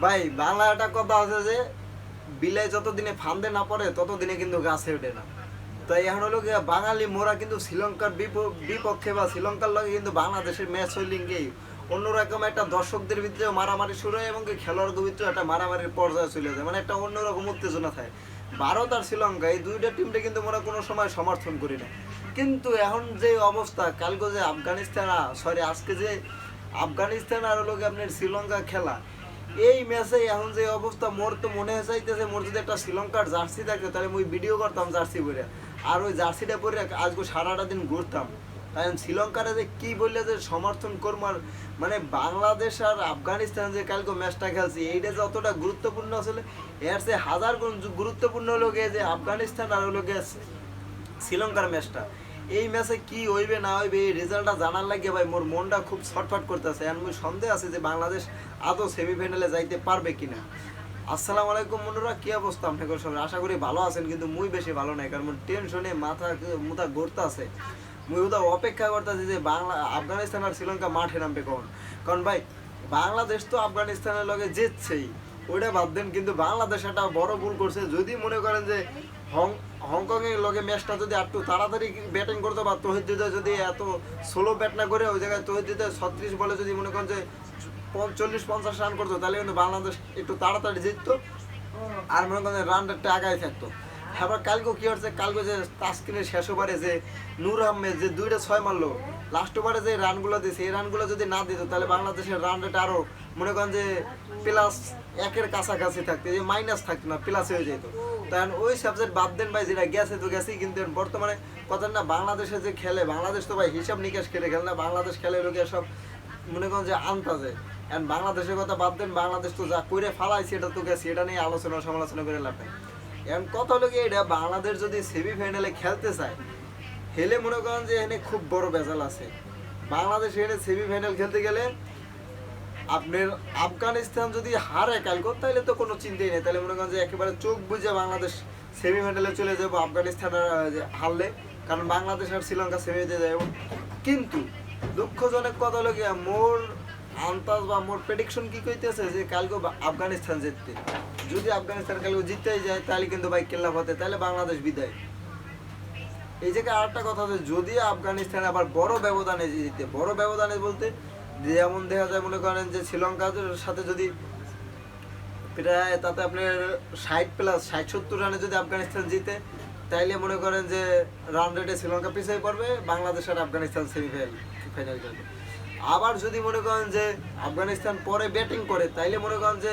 ভাই বাংলা একটা কথা আছে যে, বিলাই যতদিনে ফান্দে না পড়ে, ততদিনে কিন্তু গাছে ওঠে না। তাই এখন হলো বাঙালি মোরা কিন্তু শ্রীলঙ্কার বিপ- বিপক্ষে বা শ্রীলঙ্কার লগে কিন্তু বাংলাদেশের ম্যাচ হইলিঙ্গে অন্যরকম একটা দর্শকদের ভিতরে মারামারি শুরু হয় এবং খেলোয়াড়দের ভিতরে একটা মারামারির পর্যায়ে চলে যায়। মানে একটা অন্যরকম উত্তেজনা থাকে। ভারত আর শ্রীলঙ্কা এই দুইটা টিমটা কিন্তু মোরা কোনো সময় সমর্থন করি না কিন্তু এখন যে অবস্থা, কালকে যে আফগানিস্তান সরি আজকে যে আফগানিস্তান আর হলো আপনার শ্রীলঙ্কা খেলা এই ম্যাচে এখন যে অবস্থা, মোর তো মনে চাইতেছে, মোর যদি একটা শ্রীলঙ্কার জার্সি থাকতো তাহলে মুই ভিডিও করতাম জার্সি পরে। আর ওই জার্সিটা পরে আজকে সারাটা দিন ঘুরতাম। কারণ শ্রীলঙ্কারে যে কি বললে যে সমর্থন করব আর মানে বাংলাদেশ আর আফগানিস্তান যে কালকে ম্যাচটা খেলছি, এইটা যে অতটা গুরুত্বপূর্ণ আসলে, এর সে হাজার গুণ গুরুত্বপূর্ণ হলো যে আফগানিস্তান আর হলো গিয়ে শ্রীলঙ্কার ম্যাচটা এই ম্যাচে কি হইবে, না হইবে, এই রেজাল্টটা জানার লাগে ভাই, মোর মনটা খুব ছটফট করতেছে। আর মুই সন্দেহ আছে যে বাংলাদেশ আদৌ সেমিফাইনালে যাইতে পারবে কিনা। আসসালামু আলাইকুম মনুরা কি অবস্থা আপনাদের সবাই আশা করি ভালো আছেন, কিন্তু মুই বেশি ভালো নাই, কারণ টেনশনে মাথা, মুথা ঘুরতে আছে। মুই ওটা অপেক্ষা করতেছি যে বাংলা, আফগানিস্তান আর শ্রীলঙ্কা মাঠে নামবে কখন? কারণ ভাই, বাংলাদেশ তো আফগানিস্তানের লগে জিতছেই। ওইটা বাদ দেন, কিন্তু বাংলাদেশ একটা বড় ভুল করছে। যদি মনে করেন যে হং লগে ম্যাচটা যদি একটু তাড়াতাড়ি ব্যাটিং করতে বা তহিদ হৃদয় যদি এত স্লো ব্যাট না করে ওই জায়গায় তহিদ হৃদয় ছত্রিশ বলে যদি মনে করেন যে চল্লিশ, পঞ্চাশ রান করতো, তাহলে কিন্তু বাংলাদেশ একটু তাড়াতাড়ি জিততো আর মনে করেন রান রেটটা আগায় থাকতো। আবার কালকে কি হচ্ছে? কালকে যে তাস্কিনের শেষ ওভারে যে নূর আহমেদ যে দুইটা ছয় মারলো লাস্ট ওভারে যে রানগুলো দিয়েছে এই রানগুলো যদি না দিত, তাহলে বাংলাদেশের রান রেট আরও মনে করেন যে প্লাস একের কাছাকাছি থাকতো যে মাইনাস থাকতো না প্লাস হয়ে যেত। তখন ওই সাবজেক্ট বাদ দেন ভাই, যেটা গেছে তো গেছেই। কিন্তু বর্তমানে কথা না, বাংলাদেশে যে খেলে, বাংলাদেশ তো ভাই হিসাব নিকাশ খেলে খেলে না, বাংলাদেশ খেলে লোকে সব মনে করেন যে আনতাজে এখন বাংলাদেশের কথা বাদ দেন, বাংলাদেশ তো যা করে ফালাইছে, এটা তো গেছে, এটা নিয়ে আলোচনা সমালোচনা করে লাভ নেই। এখন কথা হলো কি, এটা বাংলাদেশ যদি সেমিফাইনালে খেলতে চায় হেলে মনে করেন যে এখানে খুব বড় বেজাল আছে। বাংলাদেশ এখানে সেমিফাইনাল খেলতে গেলে আপনার আফগানিস্তান যদি হারে কালকে, তাহলে তো কোনো চিন্তাই নেই। তাহলে মনে করেন যে একেবারে চোখ বুঝে বাংলাদেশ সেমিফাইনালে চলে যাব, আফগানিস্তান হারলে। কারণ বাংলাদেশ আর শ্রীলঙ্কা সেমিতে যাব কিন্তু দুঃখজনক কথা হলো গিয়া, মোর আন্তাজ বা মোর প্রেডিকশন কি কইতেছে যে কালকে আফগানিস্তান জিততে যদি আফগানিস্তান কালকে জিততেই যায়, তাহলে কিন্তু ভাই কেল্লা হতে তাহলে বাংলাদেশ বিদায়। এই জায়গায় আরেকটা কথা আছে, যদি আফগানিস্তান আবার বড় ব্যবধানে জিতে, বড় ব্যবধানে বলতে যেমন দেখা যায়, মনে করেন যে শ্রীলঙ্কার সাথে যদি প্রায় তাতে আপনার ষাট প্লাস ষাট সত্তর রানে যদি আফগানিস্তান জিতে, তাইলে মনে করেন যে রান রেটে শ্রীলঙ্কা পিছিয়ে পড়বে, বাংলাদেশ আর আফগানিস্তান সেমিফাইনাল ফাইনাল খেলবে। আবার যদি মনে করেন যে আফগানিস্তান পরে ব্যাটিং করে, তাইলে মনে করেন যে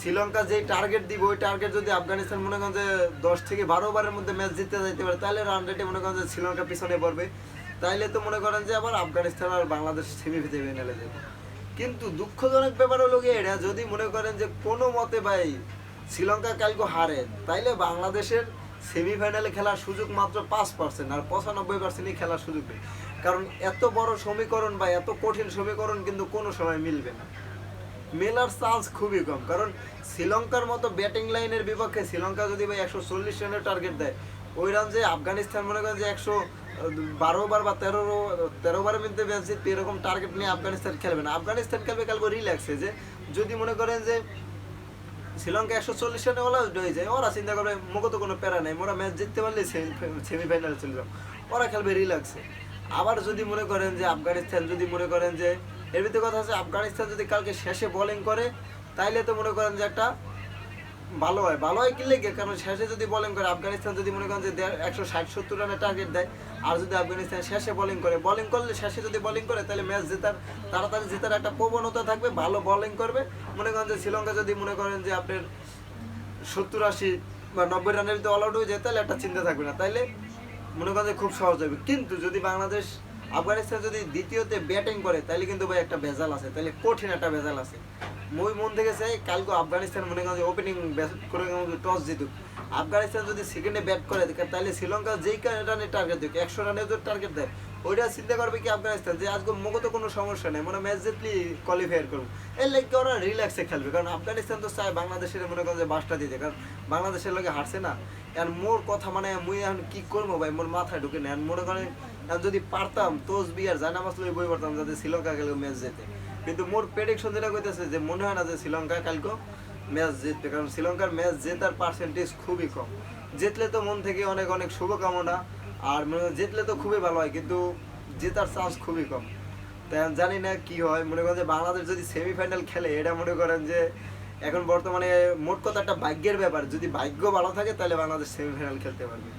শ্রীলঙ্কা যেই টার্গেট দিব, ওই টার্গেট যদি আফগানিস্তান মনে করেন যে দশ থেকে বারো বারের মধ্যে ম্যাচ জিততে যাইতে পারে তাহলে রান রেটে মনে করেন যে শ্রীলঙ্কা পিছনে পড়বে। তাইলে তো মনে করেন যে আবার আফগানিস্তান আর বাংলাদেশ সেমিফাইনালে যাবে। কিন্তু দুঃখজনক ব্যাপার হলো এটা যদি মনে করেন যে কোনো মতে ভাই শ্রীলঙ্কা কালকে হারে, তাইলে বাংলাদেশের সেমিফাইনালে খেলার সুযোগ মাত্র পাঁচ পার্সেন্ট আর পঁচানব্বই পার্সেন্টই খেলার সুযোগ নেই। কারণ এত বড় সমীকরণ বা এত কঠিন সমীকরণ কিন্তু কোনো সময় মিলবে না। মেলার চান্স খুবই কম। কারণ শ্রীলঙ্কার মতো ব্যাটিং লাইনের বিপক্ষে শ্রীলঙ্কা যদি ভাই একশো চল্লিশ রানের টার্গেট দেয়, ওই রান যে আফগানিস্তান মনে করেন যে একশো বারো বার বা তেরো তেরো বারের মধ্যে ম্যাচ জিতবে এরকম টার্গেট নিয়ে আফগানিস্তান খেলবে না। আফগানিস্তান খেলবে কালকে রিল্যাক্সে যে, যদি মনে করেন যে শ্রীলঙ্কা একশো চল্লিশ রানে ওরা হয়ে যায়, ওরা চিন্তা করবে, মুখে তো কোনো প্যারা নেই, ওরা ম্যাচ জিততে পারলে সেমিফাইনালে চলে যাবে। ওরা খেলবে রিল্যাক্সে আবার যদি মনে করেন যে আফগানিস্তান, যদি মনে করেন যে, এর ভিতরে কথা আছে, আফগানিস্তান যদি কালকে শেষে বোলিং করে, তাইলে তো মনে করেন যে একটা ভালো হয় ভালো হয় কি লেগে? কারণ শেষে যদি বলিং করে, আফগানিস্তান যদি মনে করেন যে একশো ষাট, সত্তর রানের টার্গেট দেয়, আর যদি আফগানিস্তান শেষে বলিং করে বলিং করলে শেষে যদি বলিং করে, তাহলে ম্যাচ জেতার, তাড়াতাড়ি জেতার একটা প্রবণতা থাকবে, ভালো বোলিং করবে। মনে করেন যে শ্রীলঙ্কা যদি মনে করেন যে আপনার সত্তর, আশি বা নব্বই রানের যদি অল আউট হয়ে যায়, তাহলে একটা চিন্তা থাকবে না। তাইলে মনে করেন যে খুব সহজ হবে। কিন্তু যদি বাংলাদেশ, আফগানিস্তান যদি দ্বিতীয়তে ব্যাটিং করে তাহলে কিন্তু ভাই একটা ভেজাল আছে তাহলে কঠিন একটা ভেজাল আছে। মই মন থেকে চাই কালকে আফগানিস্তান মনে করেন যে ওপেনিং করে টস জিতুক। আফগানিস্তান যদি সেকেন্ডে ব্যাট করে তাহলে শ্রীলঙ্কা যেই রানের টার্গেট দিক, একশো রানের যদি টার্গেট দেয়, ওইটা চিন্তা করবে কি আফগানিস্তান? যে আজকে মগো তো কোনো সমস্যা নেই, মনে ম্যাচ জিতলি কোয়ালিফায়ার করব এর লেগে ওরা রিল্যাক্সে খেলবে, কারণ আফগানিস্তান তো চায় বাংলাদেশের মনে করেন যে বাসটা দিতে, কারণ বাংলাদেশের লোকে হারছে না। আর মোর কথা মানে মুই এখন কি করব ভাই? মোর মাথায় ঢুকে আর মনে করেন যদি পারতাম তোজ বিয়ার জানামাজ লই বই পারতাম যাতে শ্রীলঙ্কা গেলে ম্যাচ যেতে কিন্তু মোর প্রেডিকশন যেটা কইতেছে যে মনে হয় না যে শ্রীলঙ্কা কালকে ম্যাচ জিতবে? কারণ শ্রীলঙ্কার ম্যাচ জেতার পার্সেন্টেজ খুবই কম। জিতলে তো মন থেকে অনেক অনেক শুভকামনা আর জিতলে তো খুবই ভালো হয়, কিন্তু জেতার চান্স খুবই কম। তাই আমি জানি না কি হয়, মনে করেন যে বাংলাদেশ যদি সেমিফাইনাল খেলে এটা মনে করেন যে এখন বর্তমানে মোট কথা একটা ভাগ্যের ব্যাপার। যদি ভাগ্য ভালো থাকে, তাহলে বাংলাদেশ সেমিফাইনাল খেলতে পারবে।